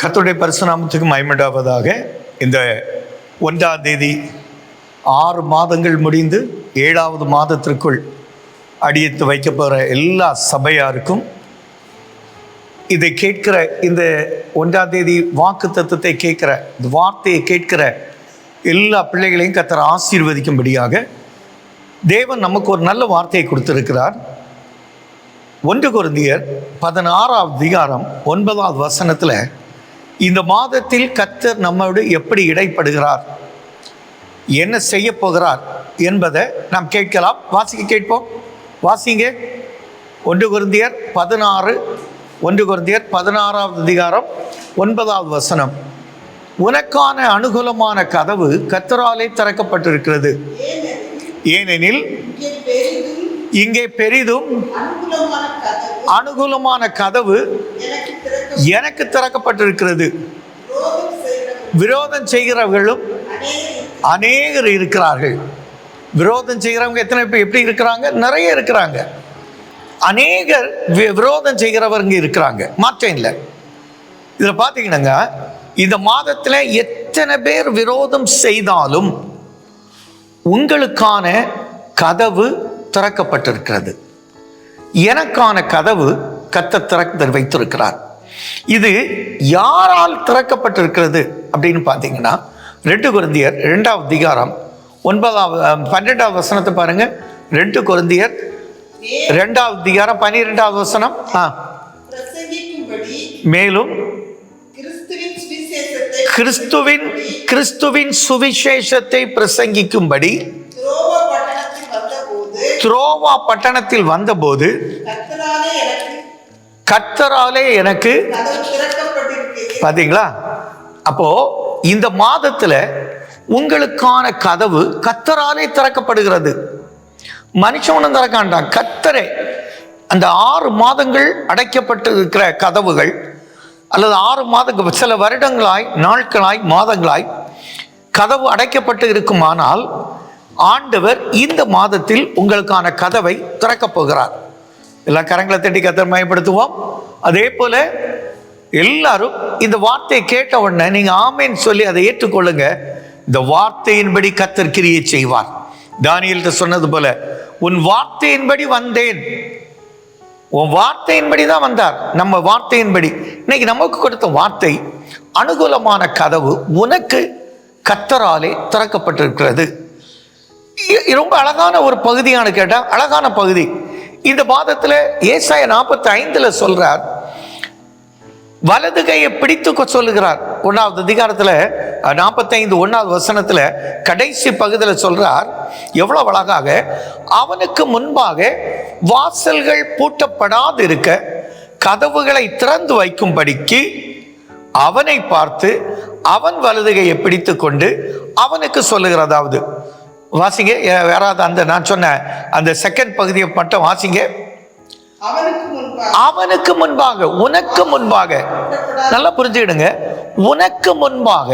கர்த்தருடைய பரிசுநாமத்துக்கு மயமிடாவதாக இந்த ஒன்றாம் தேதி ஆறு மாதங்கள் முடிந்து ஏழாவது மாதத்திற்குள் அடியத்து வைக்க போகிற எல்லா சபையாருக்கும் இதை கேட்கிற இந்த ஒன்றாம் தேதி வாக்கு தத்துவத்தை கேட்கிற இந்த வார்த்தையை கேட்கிற எல்லா பிள்ளைகளையும் கத்தரை ஆசீர்வதிக்கும்படியாக தேவன் நமக்கு ஒரு நல்ல வார்த்தையை கொடுத்திருக்கிறார். ஒன்று குருந்தியர் பதினாறாவது அதிகாரம் ஒன்பதாவது வசனத்தில் இந்த மாதத்தில் கத்தர் நம்மோடு எப்படி இடைப்படுகிறார்? என்ன செய்ய போகிறார் என்பதை நாம் கேட்கலாம். வாசிக்க கேட்போம். வாசிங்க. ஒன்று குருந்தியர் பதினாறு. ஒன்று குருந்தியர் பதினாறாவது அதிகாரம் ஒன்பதாவது வசனம். உனக்கான அனுகூலமான கதவு கத்தராலே திறக்கப்பட்டிருக்கிறது. ஏனெனில் இங்கே பெரிதும் அனுகூலமான கதவு எனக்கு திறக்கப்பட்டிருக்கிறது. விரோதம் செய்கிறவர்களும் அநேகர் இருக்கிறார்கள். விரோதம் செய்கிறவங்க எத்தனை பேர் எப்படி இருக்கிறாங்க? நிறைய இருக்கிறாங்க. அநேகர் வி- விரோதம் செய்கிறவங்க இருக்கிறாங்க. மாற்றம் இல்லை. இதில் பார்த்தீங்கன்னாங்க இந்த மாதத்தில் எத்தனை பேர் விரோதம் செய்தாலும் உங்களுக்கான கதவு திறக்கப்பட்டிருக்கிறது. எனக்கான கதவு கத்த திறக்க வைத்திருக்கிறார். இது யாரால் திறக்கப்பட்டிருக்கிறது அப்படின்னு பார்த்தீங்கன்னா ரெண்டு குருந்தியர் ரெண்டாவது அதிகாரம் ஒன்பதாவது பன்னெண்டாவது வசனத்தை பாருங்க. ரெண்டு குருந்தியர் ரெண்டாவது அதிகாரம் பன்னிரெண்டாவது வசனம். ஆ. மேலும் கிறிஸ்துவின் கிறிஸ்துவின் சுவிசேஷத்தை பிரசங்கிக்கும்படி துரோவா பட்டணத்தில் வந்தபோது கர்த்தராலே எனக்கு பார்த்தீங்களா அப்போ இந்த மாதத்துல உங்களுக்கான கதவு கத்தராலே திறக்கப்படுகிறது. மனுஷனும் திறக்காண்டான் கத்தரே அந்த ஆறு மாதங்கள் அடைக்கப்பட்டு இருக்கிற கதவுகள் அல்லது ஆறு மாதங்கள் சில வருடங்களாய் நாட்களாய் மாதங்களாய் கதவு அடைக்கப்பட்டு இருக்குமானால் ஆண்டவர் இந்த மாதத்தில் உங்களுக்கான கதவை திறக்கப் போகிறார். எல்லா கரங்களை தட்டி கத்தர் மயப்படுத்துவோம். அதே போல எல்லாரும் இந்த வார்த்தையை கேட்ட உடனே நீங்க ஆமேன்னு சொல்லி அதை ஏற்றுக்கொள்ளுங்க. இந்த வார்த்தையின்படி கத்தர் கிரியை செய்வார். தானியல்கிட்ட சொன்னது போல உன் வார்த்தையின்படி வந்தேன். உன் வார்த்தையின்படி தான் வந்தார். நம்ம வார்த்தையின்படி. இன்னைக்கு நமக்கு கொடுத்த வார்த்தை அனுகூலமான கதவு உனக்கு கத்தராலே திறக்கப்பட்டிருக்கிறது. ரொம்ப அழகான ஒரு பகுதியானு கேட்டால் அழகான பகுதி. இந்த பாதத்தில் ஏசாய நாற்பத்தி ஐந்தில் சொல்கிறார் வலது கையை பிடித்து சொல்லுகிறார். ஒன்றாவது அதிகாரத்தில் நாற்பத்தைந்து ஒன்றாவது வசனத்தில் கடைசி பகுதியில் சொல்கிறார் எவ்வளவு அழகாக அவனுக்கு முன்பாக வாசல்கள் பூட்டப்படாது இருக்க கதவுகளை திறந்து வைக்கும்படிக்கு அவனை பார்த்து அவன் வலதுகையை பிடித்து கொண்டு அவனுக்கு சொல்லுகிறதாவது வாசிங்க. யாராவது அந்த நான் சொன்ன அந்த செகண்ட் பகுதியை மட்டும் வாசிங்க. அவனுக்கு முன்பாக. அவனுக்கு முன்பாக உனக்கு முன்பாக. நல்லா புரிஞ்சுக்கிடுங்க. உனக்கு முன்பாக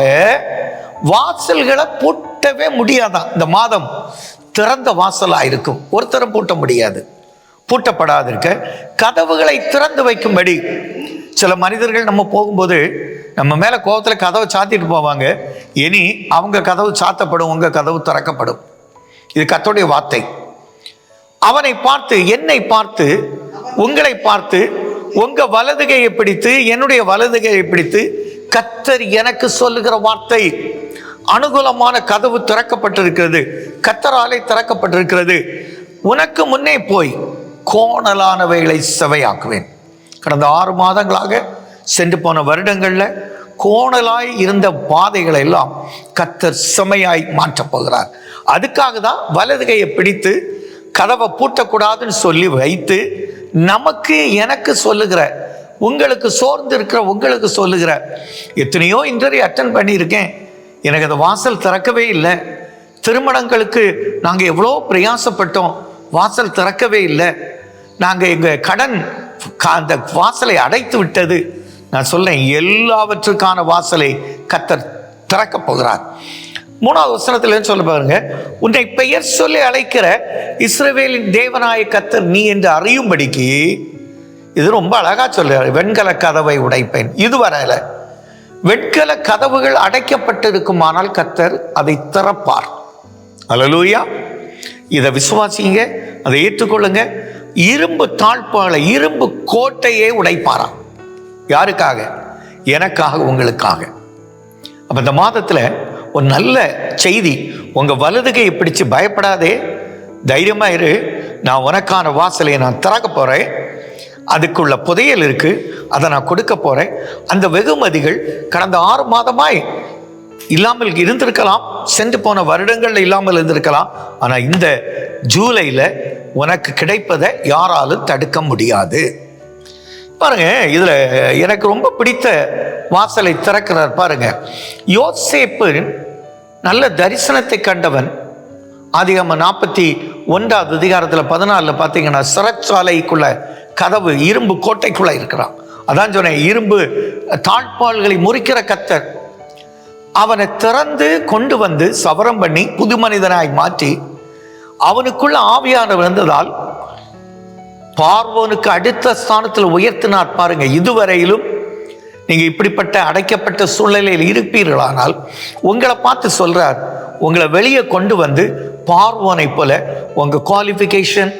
வாசல்களை பூட்டவே முடியாதான். இந்த மாதம் திறந்த வாசலா இருக்கும். ஒருத்தரும் பூட்ட முடியாது. பூட்டப்படாது இருக்க கதவுகளை திறந்து வைக்கும்படி. சில மனிதர்கள் நம்ம போகும்போது நம்ம மேல கோபத்துல கதவை சாத்திட்டு போவாங்க. இனி அவங்க கதவு சாத்தப்படும் உங்க கதவு திறக்கப்படும். இது கத்தோடைய வார்த்தை. அவனை பார்த்து என்னை பார்த்து உங்களை பார்த்து உங்க வலதுகையை பிடித்து என்னுடைய வலதுகையை பிடித்து கத்தர் எனக்கு சொல்லுகிற வார்த்தை அனுகூலமான கதவு திறக்கப்பட்டிருக்கிறது. கத்தராலே திறக்கப்பட்டிருக்கிறது. உனக்கு முன்னே போய் கோணலானவைகளை செவையாக்குவேன். கடந்த ஆறு மாதங்களாக சென்று போன வருடங்களில் கோணலாய் இருந்த பாதைகளை எல்லாம் கத்தர் செமையாய் மாற்றப் போகிறார். அதுக்காக தான் வலதுகையை பிடித்து கதவை பூட்டக்கூடாதுன்னு சொல்லி வைத்து நமக்கு எனக்கு சொல்லுகிற உங்களுக்கு சோர்ந்து இருக்கிற உங்களுக்கு சொல்லுகிற எத்தனையோ இன்டர்வியூ அட்டன் பண்ணியிருக்கேன். எனக்கு அந்த வாசல் திறக்கவே இல்லை. திருமணங்களுக்கு நாங்கள் எவ்வளோ பிரயாசப்பட்டோம். வாசல் திறக்கவே இல்லை. நாங்கள் எங்கள் கடன் அந்த வாசலை அடைத்து விட்டது. நான் சொல்றேன் எல்லாவற்றுக்கான வாசலை கத்தர் திறக்கப் போகிறார். மூணாவது வசனத்தில் என்ன சொல்ல பாருங்க? உன்னை பெயர் சொல்லி அழைக்கிற இஸ்ரவேலின் தேவனாய கத்தர் நீ என்று அறியும்படிக்கு இது ரொம்ப அழகா சொல்றாரு. வெண்கல கதவை உடைப்பேன். இது வரல வெண்கல கதவுகள் அடைக்கப்பட்டிருக்குமானால் கத்தர் அதை திறப்பார். அலலூயா இதை விசுவாசிங்க அதை ஏற்றுக்கொள்ளுங்க. இரும்பு தாழ்பாளை இரும்பு கோட்டையே உடைப்பாராம். யாருக்காக? எனக்காக உங்களுக்காக. அப்ப இந்த மாதத்துல ஒரு நல்ல செய்தி உங்க வலதுகையை பிடிச்சு பயப்படாதே. தைரியமா இரு. நான் உனக்கான வாசலை நான் திறக்க போறேன். அதுக்குள்ள புதையல் இருக்கு. அதை நான் கொடுக்க போறேன். அந்த வெகுமதிகள் கடந்த ஆறு மாதமாய் இல்லாமல் இருந்திருக்கலாம். சென்று போன வருடங்கள்ல இல்லாமல் இருந்திருக்கலாம். ஆனா இந்த ஜூலையில் உனக்கு கிடைப்பதை யாராலும் தடுக்க முடியாது. பாருங்க இதில் எனக்கு ரொம்ப பிடித்த வாசலை திறக்கிறார் பாருங்க. யோசேப்பு நல்ல தரிசனத்தை கண்டவன் ஆதிகாம நாற்பத்தி ஒன்றாவது அதிகாரத்தில் பதினாலில் பார்த்தீங்கன்னா சிறைச்சாலைக்குள்ள கதவு இரும்பு கோட்டைக்குள்ள இருக்கிறான். அதான் சொன்னேன் இரும்பு தாழ்பால்களை முறிக்கிற கத்தர். அவனை திறந்து கொண்டு வந்து சவரம் பண்ணி புது மனிதனாய் மாற்றி அவனுக்குள்ள ஆவியானவர் இருந்ததால் பார்வோனுக்கு அடுத்த ஸ்தானத்தில் உயர்த்தினார் பாருங்க இதுவரையிலும் நீங்கள் இப்படிப்பட்ட அடைக்கப்பட்ட சூழ்நிலையில் இருப்பீர்களானால் உங்களை பார்த்து சொல்கிறார் உங்களை வெளியே கொண்டு வந்து பார்வோனை போல உங்கள் குவாலிஃபிகேஷன்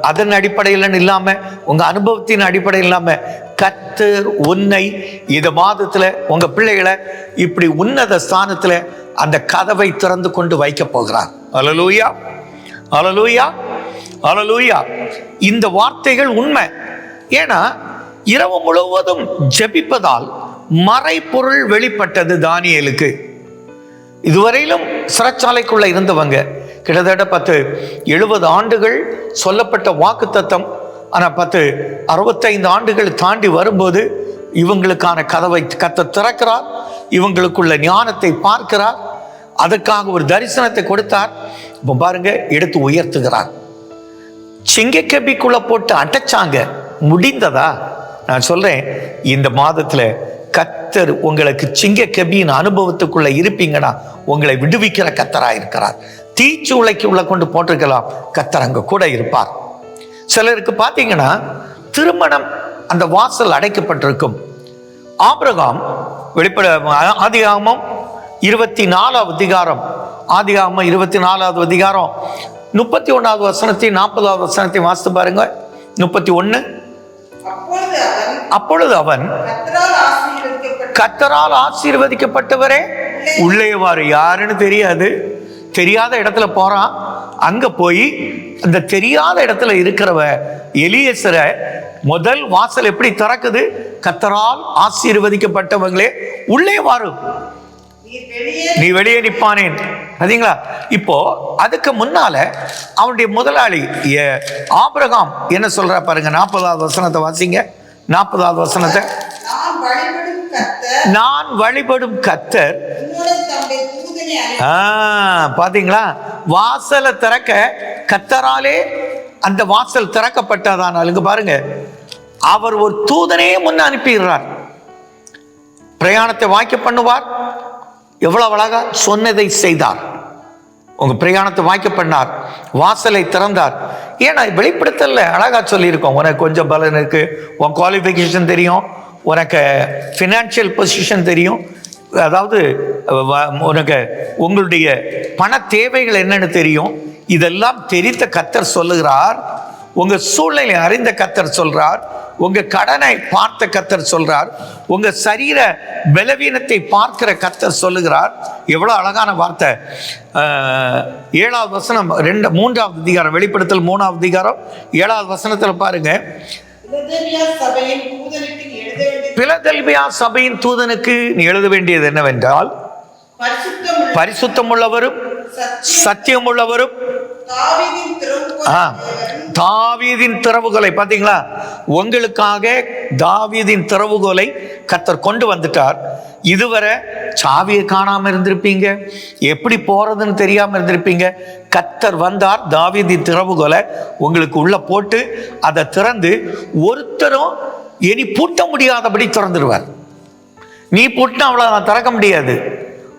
அதன் அடிப்படையில் இல்லாமல் உங்கள் அனுபவத்தின் அடிப்படையில் இல்லாமல் கத்தர் உன்னை இந்த மாதத்தில் உங்கள் பிள்ளைகளை இப்படி உன்னத ஸ்தானத்தில் அந்த கதவை திறந்து கொண்டு வைக்க போகிறார். அலலூயா அலலூயா. அலலூயா இந்த வார்த்தைகள் உண்மை. ஏன்னா இரவு முழுவதும் ஜெபிப்பதால் மறைப்பொருள் வெளிப்பட்டது தானியலுக்கு. இதுவரையிலும் சிறைச்சாலைக்குள்ள இருந்தவங்க கிட்டத்தட்ட பத்து எழுபது ஆண்டுகள் சொல்லப்பட்ட வாக்கு தத்தம் ஆனால் பத்து அறுபத்தைந்து ஆண்டுகள் தாண்டி வரும்போது இவங்களுக்கான கதவை கத்த திறக்கிறார் இவங்களுக்குள்ள ஞானத்தை பார்க்கிறார் அதற்காக ஒரு தரிசனத்தை கொடுத்தார். இப்போ பாருங்க எடுத்து உயர்த்துகிறார். சிங்கக்கபிக்குள்ள போட்டு அடைச்சாங்க. முடிந்ததா? நான் சொல்றேன் இந்த மாதத்துல கத்தர் உங்களுக்கு சிங்கக்கபியின் அனுபவத்துக்குள்ள இருப்பீங்கன்னா உங்களை விடுவிக்கிற கத்தரா இருக்கிறார். தீச்சூளைக்கு உள்ள கொண்டு போட்டிருக்கலாம் கத்தர் அங்க கூட இருப்பார். சிலருக்கு பார்த்தீங்கன்னா திருமணம் அந்த வாசல் அடைக்கப்பட்டிருக்கும். ஆபிரகாம் வெளிப்பட ஆதிகாமம் இருபத்தி நாலாவது அதிகாரம். ஆதிகாமம் இருபத்தி நாலாவது அதிகாரம். முப்பத்தி ஒன்றாவது வசனத்தையும் நாற்பதாவது வசனத்தையும் வாசித்து பாருங்க முப்பத்தி ஒன்று அப்பொழுது அவன் கத்தரால் ஆசீர்வதிக்கப்பட்டவரே. உள்ளே. வாரு யாருன்னு தெரியாது. தெரியாத இடத்துல போறான். அங்க போய் அந்த தெரியாத இடத்துல இருக்கிறவ எலியசரை முதல் வாசல் எப்படி திறக்குது? கத்தரால் ஆசீர்வதிக்கப்பட்டவங்களே. உள்ளே வெளியே நீ வெளியே நிற்பானேன் சரிங்களா இப்போ அதுக்கு முன்னால அவனுடைய முதலாளி ஆபிரகாம் என்ன சொல்ற பாருங்க நாற்பதாவது வசனத்தை வாசிங்க. நாற்பதாவது வசனத்தை. நான் வழிபடும் கத்தர் பாத்தீங்களா? வாசலை திறக்க கத்தராலே அந்த வாசல் திறக்கப்பட்டதானால் இங்க பாருங்க அவர் ஒரு தூதனே முன் அனுப்பிடுறார். பிரயாணத்தை வாய்க்க பண்ணுவார் எவ்வளவு அழகா சொன்னதை செய்தார். உங்க பிரயாணத்தை வாய்க்க பண்ணார். வாசலை திறந்தார். ஏன்னா வெளிப்படுத்தல அழகா சொல்லியிருக்கோம். உனக்கு கொஞ்சம் பலன் இருக்கு. உன் குவாலிஃபிகேஷன் தெரியும். உனக்கு ஃபினான்ஷியல் பொசிஷன் தெரியும். அதாவது வ- உனக்கு உங்களுடைய பண தேவைகள் என்னன்னு தெரியும். இதெல்லாம் தெரிந்த கத்தர் சொல்லுகிறார். உங்க சூழ்நிலை அறிந்த கத்தர் சொல்றார். உங்க கடனை பார்த்த கத்தர் சொல்றார். உங்க சரீர பலவீனத்தை பார்க்கிற கத்தர் சொல்லுகிறார். எவ்வளவு அழகான வார்த்தை. ஏழாவது வசனம் ரெண்டு மூன்றாவது அதிகாரம் வெளிப்படுத்தல் மூணாவது அதிகாரம். ஏழாவது வசனத்துல பாருங்க. பிலதெல்பியா சபையின் தூதனுக்கு நீ எழுத வேண்டியது என்னவென்றால் பரிசுத்தமுள்ள பரிசுத்தமுள்ளவரும் சத்திய சத்தியமுள்ளவரும் தாவீதின் திறவுகோல் பாத்தீங்களா? உங்களுக்காக தாவீதின் திறவுகோலை கத்தர் கொண்டு வந்துட்டார். இதுவரை சாவியை காணாம இருந்திருப்பீங்க? எப்படி போறதுன்னு தெரியாம இருந்திருப்பீங்க? கத்தர் வந்தார் தாவீதின் திறவுகோலை உங்களுக்கு உள்ள போட்டு அதை திறந்து ஒருத்தரும் இனி பூட்ட முடியாதபடி திறந்துடுவார் நீ பூட்டினா அவ்வளோ நான் திறக்க முடியாது.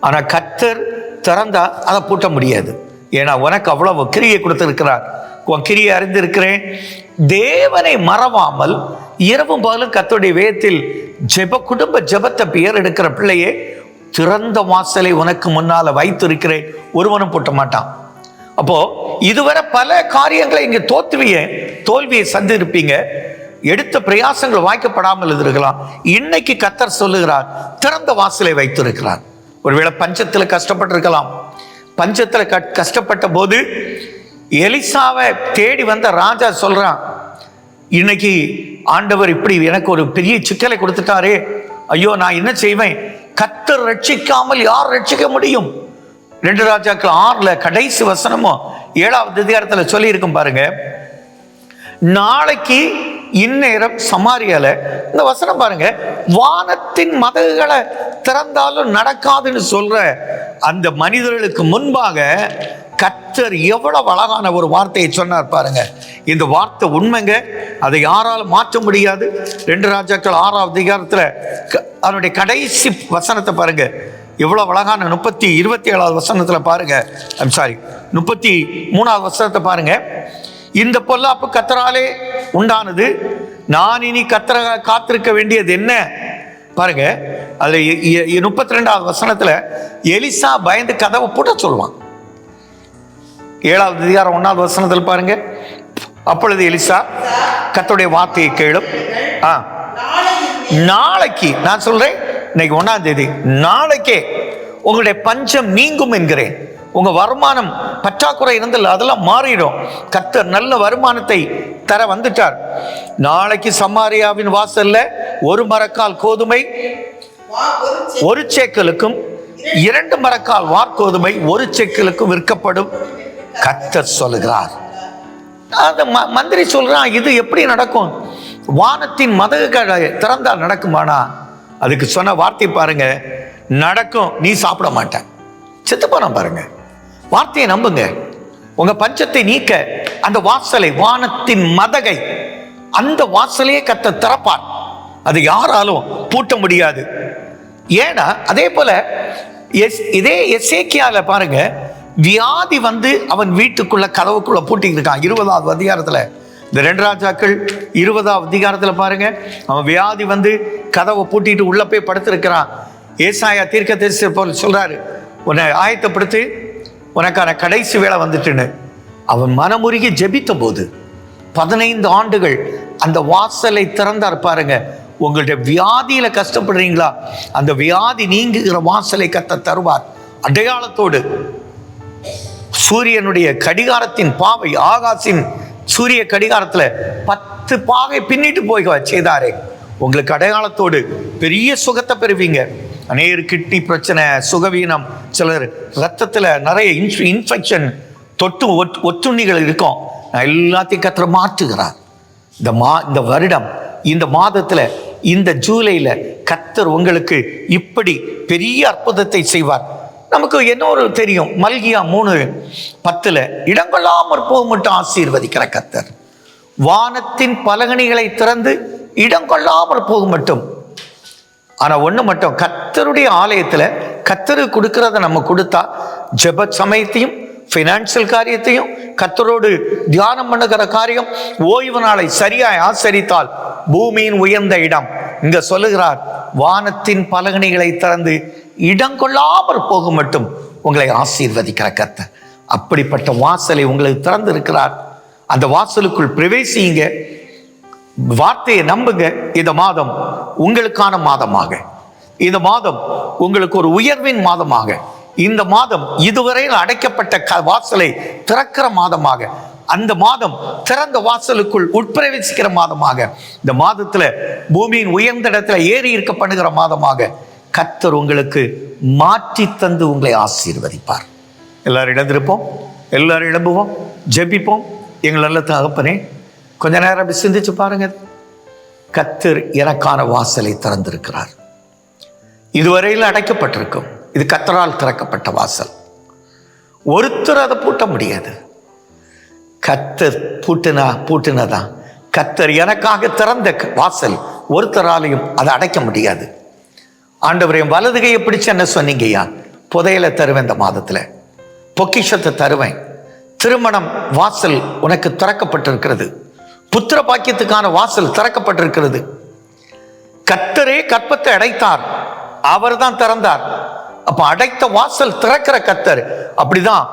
ஆனா கத்தர் திறந்தா அதை பூட்ட முடியாது. ஏன்னா உனக்கு அவ்வளவு கிரியை கொடுத்திருக்கிறார். உன் கிரியை அறிந்திருக்கிறேன். தேவனை மறவாமல் இரவும் பகலும் கத்தோடைய வேதத்தில் ஜெப குடும்ப ஜெபத்தை பெயர் எடுக்கிற பிள்ளையே திறந்த வாசலை உனக்கு முன்னால் வைத்திருக்கிறேன். ஒருவனும் போட்ட மாட்டான். அப்போ இதுவரை பல காரியங்களை இங்கே தோல்விய தோல்வியை சந்திருப்பீங்க. எடுத்த பிரயாசங்கள் வாய்க்கப்படாமல் இருந்திருக்கலாம். இன்னைக்கு கத்தர் சொல்லுகிறார் திறந்த வாசலை வைத்திருக்கிறார். ஒருவேளை பஞ்சத்தில் கஷ்டப்பட்டிருக்கலாம். பஞ்சத்தில் க- கஷ்டப்பட்ட போது எலிசாவை தேடி வந்த ராஜா சொல்கிறான் இன்னைக்கு ஆண்டவர் இப்படி எனக்கு ஒரு பெரிய சிக்கலை கொடுத்துட்டாரே. ஐயோ நான் என்ன செய்வேன்? கத்தர் ரட்சிக்காமல் யார் ரட்சிக்க முடியும்? ரெண்டு ராஜாக்கள் ஆறுல கடைசி வசனமும் ஏழாவது அதிகாரத்தில் சொல்லியிருக்கும் பாருங்க. நாளைக்கு இந்நேரம் சமாரியால இந்த வசனம் பாருங்க வானத்தின் மதகுகளை திறந்தாலும் நடக்காதுன்னு சொல்ற அந்த மனிதர்களுக்கு முன்பாக கத்தர் எவ்வளவு அழகான ஒரு வார்த்தையை சொன்னார் பாருங்க. இந்த வார்த்தை உண்மைங்க. அதை யாரால் மாற்ற முடியாது. ரெண்டு ராஜாக்கள் ஆறாவது அதிகாரத்தில் க- அதனுடைய கடைசி வசனத்தை பாருங்க. எவ்வளோ அழகான முப்பத்தி இருபத்தி ஏழாவது வசனத்தில் பாருங்க. ஐம் சாரி முப்பத்தி மூணாவது வசனத்தை பாருங்க. இந்த பொல்லாப்பு கத்தராலே உண்டானது. நான் இனி கத்தர காத்திருக்க வேண்டியது என்ன? பாருங்க அதில் முப்பத்தி ரெண்டாவது வசனத்தில் எலிசா பயந்து கதவை போட்ட சொல்லுவான். ஏழாவது அதிகாரம் ஒன்றாவது வசனத்தில் பாருங்க அப்பொழுது எலிசா கத்துடைய வார்த்தையை கேளும். ஆ நாளைக்கு நான் சொல்றேன் இன்னைக்கு ஒன்றாம் தேதி நாளைக்கே உங்களுடைய பஞ்சம் நீங்கும் என்கிறேன். உங்க வருமானம் பற்றாக்குறை இருந்தால் அதெல்லாம் மாறிடும். கத்தர் நல்ல வருமானத்தை தர வந்துட்டார். நாளைக்கு சமாரியாவின் வாசல்ல ஒரு மரக்கால் கோதுமை ஒரு செ- சேக்கலுக்கும் இரண்டு மரக்கால் வார்கோதுமை ஒரு சேக்கலுக்கும் விற்கப்படும். கத்தர் சொல்லுகிறார். அந்த ம- மந்திரி சொல்றான் இது எப்படி நடக்கும்? வானத்தின் மதகுகளை திறந்தால் நடக்குமானா? அதுக்கு சொன்ன வார்த்தை பாருங்க நடக்கும் நீ சாப்பிட மாட்ட. செத்து போன பாருங்க. வார்த்தையை நம்புங்க. உங்க பஞ்சத்தை நீக்க அந்த வாசலை வானத்தின் மதகை அந்த வாசலையே கத்த திறப்பான் அது யாராலும் பூட்ட முடியாது. ஏன்னா அதே போல எஸ் இதே எஸ்ஏக்கியால பாருங்க வியாதி வந்து அவன் வீட்டுக்குள்ள கதவுக்குள்ள பூட்டிக்கிட்டு இருக்கான். இருபதாவது அதிகாரத்துல. இந்த ரெண்டு ராஜாக்கள் இருபதாவது அதிகாரத்துல பாருங்க அவன் வியாதி வந்து கதவை பூட்டிட்டு உள்ள போய் படுத்திருக்கிறான். ஏசாயா தீர்க்க போல் சொல்றாரு உன்னை ஆயத்தப்படுத்தி உனக்கான கடைசி வேலை வந்துட்டுன்னு. அவன் மனமுருகி ஜெபித்த போது பதினைந்து ஆண்டுகள் அந்த வாசலை திறந்தார் பாருங்க. உங்களுடைய வியாதியில் கஷ்டப்படுறீங்களா? அந்த வியாதி நீங்குகிற வாசலை கத்த தருவார். அடையாளத்தோடு. சூரியனுடைய கடிகாரத்தின் பாவை ஆகாசின் சூரிய கடிகாரத்தில் பத்து பாகை பின்னிட்டு போய் செய்தாரே. உங்களுக்கு அடையாளத்தோடு பெரிய சுகத்தை பெறுவீங்க. அநேர் கிட்னி பிரச்சனை சுகவீனம் சிலர் ரத்தத்தில் நிறைய இன்ஃபெக்ஷன் தொட்டு ஒட் ஒத்துண்ணிகள் இருக்கும். நான் எல்லாத்தையும் கத்திர மாற்றுகிறார். இந்த மா இந்த வருடம் இந்த மாதத்தில் இந்த ஜூலையில் கத்தர் உங்களுக்கு இப்படி பெரிய அற்புதத்தை செய்வார். நமக்கு என்ன ஒரு தெரியும்? மல்கியா மூணு பத்தில் இடங்கொள்ளாமற் போக மட்டும் ஆசீர்வதிக்கிற கத்தர். வானத்தின் பலகணிகளை திறந்து இடங்கொள்ளாமல் போக மட்டும் ஆனால் ஒன்று மட்டும் கத்தருடைய ஆலயத்தில் கத்தரு கொடுக்கறத நம்ம கொடுத்தா ஜெப சமயத்தையும் ஃபினான்சியல் காரியத்தையும் கத்தரோடு தியானம் பண்ணுகிற காரியம் ஓய்வு நாளை சரியாய் ஆசரித்தால் பூமியின் உயர்ந்த இடம். இங்க சொல்லுகிறார் வானத்தின் பலகணிகளை திறந்து இடம் கொள்ளாமல் போக மட்டும் உங்களை ஆசீர்வதிக்கிற கத்த அப்படிப்பட்ட வாசலை உங்களுக்கு திறந்து இருக்கிறார் அந்த வாசலுக்குள் பிரவேசியுங்க வார்த்தையை நம்புங்க. இந்த மாதம் உங்களுக்கான மாதமாக. இந்த மாதம் உங்களுக்கு ஒரு உயர்வின் மாதமாக. இந்த மாதம் இதுவரையில் அடைக்கப்பட்ட வாசலை திறக்கிற மாதமாக அந்த மாதம் திறந்த வாசலுக்குள் உட்பிரவேசிக்கிற மாதமாக இந்த மாதத்துல பூமியின் உயர்ந்த இடத்துல ஏறி இருக்க பண்ணுகிற மாதமாக கத்தர் உங்களுக்கு மாற்றி தந்து உங்களை ஆசீர்வதிப்பார். எல்லாரும் இழந்திருப்போம் எல்லாரும் இழம்புவோம் ஜெபிப்போம். எங்கள் நல்ல தகப்பனே கொஞ்ச நேரம் அப்படி சிந்திச்சு பாருங்க. கத்தர் எனக்கான வாசலை திறந்திருக்கிறார். இதுவரையில் அடைக்கப்பட்டிருக்கும். இது கத்தரால் திறக்கப்பட்ட வாசல். ஒருத்தர் அதை பூட்ட முடியாது. கத்தர் பூட்டினா பூட்டினதான் கத்தர் எனக்காக திறந்த வாசல். ஒருத்தராலையும் அதை அடைக்க முடியாது. ஆண்டவரையும் வலதுகையை பிடிச்சு என்ன சொன்னீங்கய்யா புதையலை தருவேன் இந்த மாதத்தில். பொக்கிஷத்தை தருவேன். திருமணம் வாசல் உனக்கு திறக்கப்பட்டிருக்கிறது. புத்திர பாக்கியத்துக்கான வாசல் திறக்கப்பட்டிருக்கிறது. கத்தரே கற்பத்தை அடைத்தார். அவர் தான் திறந்தார். அப்ப அடைத்த வாசல் திறக்கிற கத்தர். அப்படிதான்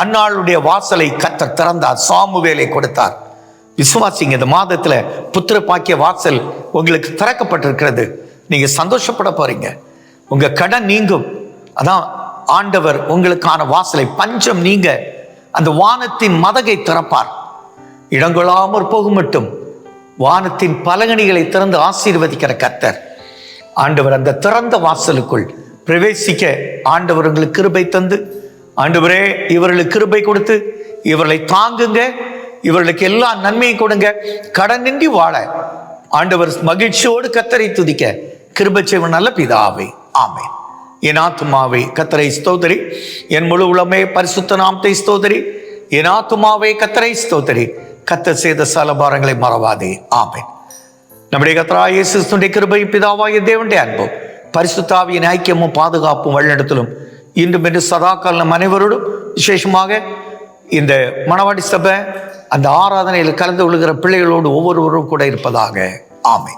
அன்னாளுடைய வாசலை கத்தர் திறந்தார் சாமுவேலை கொடுத்தார். விசுவாசிங்க இந்த மாதத்துல புத்திர பாக்கிய வாசல் உங்களுக்கு திறக்கப்பட்டிருக்கிறது. நீங்க சந்தோஷப்பட போறீங்க. உங்க கடன் நீங்கும். அதான் ஆண்டவர் உங்களுக்கான வாசலை பஞ்சம் நீங்க. அந்த வானத்தின் மதகை திறப்பார். இடங்கொள்ளாமற் போகும் மட்டும். வானத்தின் பலகணிகளை திறந்து ஆசீர்வதிக்கிற கத்தர். ஆண்டவர் அந்த திறந்த வாசலுக்குள் பிரவேசிக்க ஆண்டவர்களுக்கு கிருபை தந்து. ஆண்டவரே இவர்களுக்கு கிருபை கொடுத்து இவர்களை தாங்குங்க. இவர்களுக்கு எல்லா நன்மையும் கொடுங்க. கடனின்றி வாழ. ஆண்டவர் மகிழ்ச்சியோடு கத்தரை துதிக்க. கிருபை செய்வன் நல்ல பிதாவை. ஆமை என் கத்தரை ஸ்தோதரி. என் முழு உளமே பரிசுத்த நாமத்தை ஸ்தோதரி. என் ஆத்துமாவே கத்தரை ஸ்தோதரி. கத்த செய்த சலபாரங்களை மறவாதே. ஆமை நம்முடைய கத்தராய கிருபை பிதாவாகிய தேவனுடைய அன்பும் பரிசுத்தாவியின் ஐக்கியமும் பாதுகாப்பும் வழிநடத்தலும். இன்றும் என்று சதா காலம் அனைவரோடும் விசேஷமாக இந்த மணவாடி சபை அந்த ஆராதனையில் கலந்து கொள்கிற பிள்ளைகளோடு ஒவ்வொருவரும் கூட இருப்பதாக. ஆமை